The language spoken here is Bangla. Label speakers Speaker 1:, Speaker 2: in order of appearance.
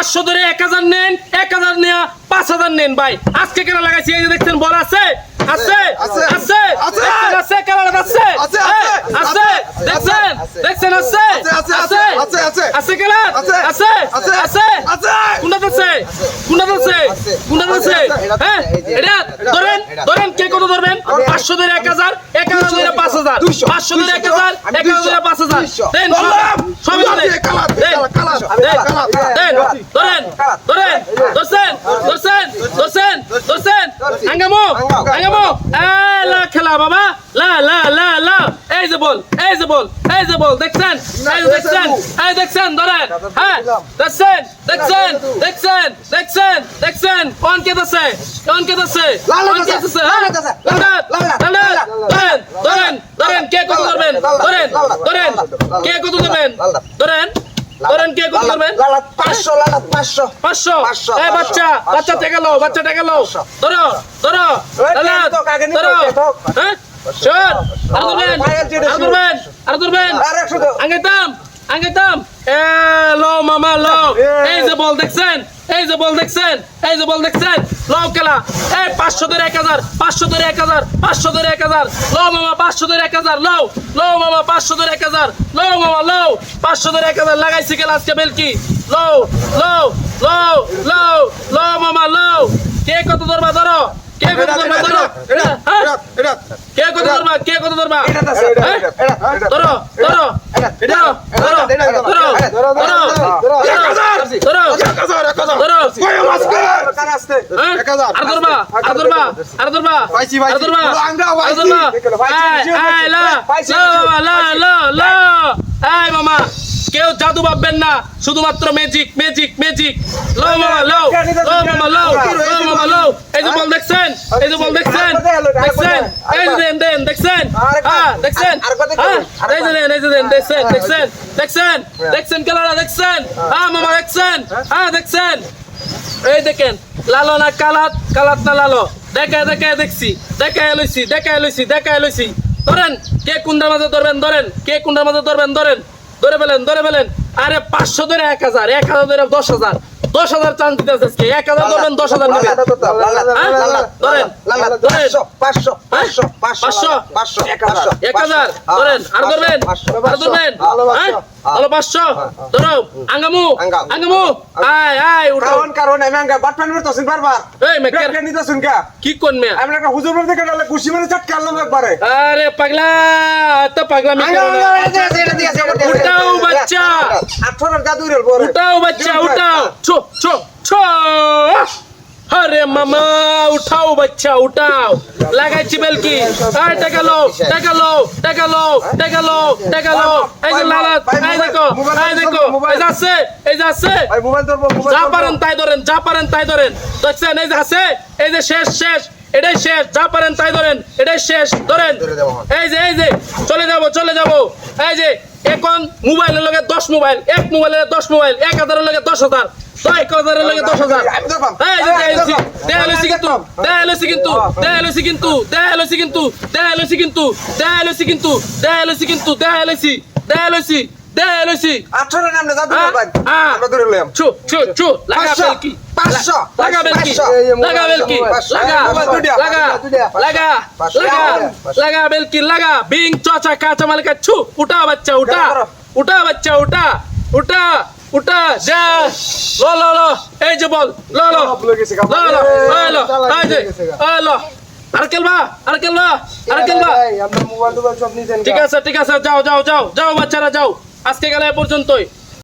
Speaker 1: পাঁচশো ধরে এক হাজার নেন এক হাজার নেয়া পাঁচ হাজার নেন ভাই। আজকে কেন লাগাইছি এই যে দেখছেন বল আছে? আছে?
Speaker 2: আছে,
Speaker 1: আছে?
Speaker 2: আছে,
Speaker 1: আছে আছে?
Speaker 2: আছে? আছে
Speaker 1: আছে,
Speaker 2: আছে?
Speaker 1: আছে,
Speaker 2: আছে আছে, দেখছেন দেখছেন
Speaker 1: আছে
Speaker 2: আছে,
Speaker 1: আছে,
Speaker 2: আছে,
Speaker 1: আছে।
Speaker 2: আছে। কালার
Speaker 1: দেন এ লা খেলা বাবা। লা লা লা এই যে বল এই যে বল এই যে বল দেখছেন এই দেখছেন এই দেখছেন ধরেন হ্যাঁ দেখছেন দেখছেন দেখছেন দেখছেন দেখছেন কোন কে দছে কোন কে দছে কোন কে
Speaker 2: দছে,
Speaker 1: হ্যাঁ ধরেন ধরেন ধরেন কে কত ধরবেন ধরেন ধরেন কে কত ধরবেন ধরেন ধরেন কে কত
Speaker 2: লালাত পাঁচশো লালাত পাঁচশো
Speaker 1: পাঁচশো এই বাচ্চা বাচ্চা টেকা লো বাচ্চা টেকা লো ধরো ধরো ধরো হ্যাঁ শোন আর ধরবেন আর ধরবেন আর ধরবেন
Speaker 2: আর একশো দাও।
Speaker 1: আঙ্গেতাম আঙ্গেতাম এ লো মামা লো। এই যে বল দেখছেন এই যে বল দেখছেন এই যে বল দেখছেন লো খেলা। এই পাঁচশো ধরে এক হাজার পাঁচশো ধরে এক হাজার পাঁচশো ধরে এক হাজার। লো মামা পাঁচশো ধরে এক হাজার লো। লো মামা পাঁচশো ধরে এক হাজার লো মামা লো। পাঁচশো ধরে এক হাজার লাগাইছি খেলা আজকে বেলকি? লো লো লো লো লো মামা লো। কে কত ধরবা ধরো? কে কত ধরবা ধরো হ্যাঁ? কে কত ধরবা কে কত ধরবা হ্যাঁ? ধরো ধরো ধরো ধরো ধরো ধরো ধরো ধরো হ্যাঁ? কেউ জাদু ভাববেন না শুধুমাত্র ম্যাজিক ম্যাজিক ম্যাজিক লো মামা লো লো মামা লো লো মামা লো এই যে বল দেখছেন এই যে বল দেখছেন দেখছেন এই যে দেন দেন দেখছেন। হ্যাঁ দেখছেন। হ্যাঁ এই যে দেন এই যে দেন দেখছেন দেখছেন দেখছেন দেখছেন খেলাটা দেখছেন। হ্যাঁ। মামা দেখছেন। হ্যাঁ। দেখছেন। এই দেখেন লালো না কালাত কালাত না লালো। দেখা দেখা দেখছি দেখা লইছি দেখা লইছি দেখা লইছি। ধরেন কে কুন্ডার মাঝে ধরবেন ধরেন কে কুন্ডার মাঝে ধরবেন ধরেন। ধরে ফেলেন ধরে ফেলেন। আরে পাঁচশো ধরে এক হাজার এক হাজার ধরে দশ হাজার। দশ হাজার চান্স দিতে আজকে। এক হাজার ধরবেন দশ হাজার নেবেন। ধরেন পাঁচশো এক হাজার ধরেন আর ধরবেন? আর ধরবেন? হ্যাঁ? পাঁচশো? ধরো আঙ্গামু।
Speaker 2: আঙ্গামু।
Speaker 1: আয় আয়। খাওয়ান
Speaker 2: কারণ আমি আঙ্গা বাট পানি মারতাছেন বারবার
Speaker 1: এই মে
Speaker 2: কে কে নিতাছেন কা
Speaker 1: কি কোন মে
Speaker 2: আমি একটা হুজুর বলতে কাটালে কুশি মেরে চটকালাম একবারে
Speaker 1: আরে পাগলা তো পাগলা মে উঠাও বাচ্চা
Speaker 2: আঠারো দাদুরের
Speaker 1: উঠাও বাচ্চা উঠাও ছো ছো ছো আরে মামা উঠাও বাচ্চা উঠাও। লাগাইছি বেলকি। আয় টাকা লো টাকা লো টাকা লো টাকা লো টাকা লো এই যে লালাত এই দেখো এই দেখো এই যে আছে এই যে আছে।
Speaker 2: ভাই মোবাইল ধরবো মোবাইল
Speaker 1: যা পারেন তাই ধরেন যা পারেন তাই ধরেন। দেখছেন এই যে আছে এই যে শেষ শেষ এটাই শেষ যা পারেন তাই ধরেন এটাই শেষ ধরেন। এই যে এই যে চলে যাব চলে যাব। এই যে এখন মোবাইলের লগে দশ মোবাইল এক মোবাইলের দশ মোবাইল এক হাজারের লগে দশ হাজার কিন্তু চচা কাঁচা মালকা চু উঠা বাচ্চা উঠা। উঠা বাচ্চা উঠা উঠা উঠা যা। এই যে বল ঠিক আছে ঠিক আছে যাও যাও যাও যাও বাচ্চারা যাও। আজকে গেলে পর্যন্তই।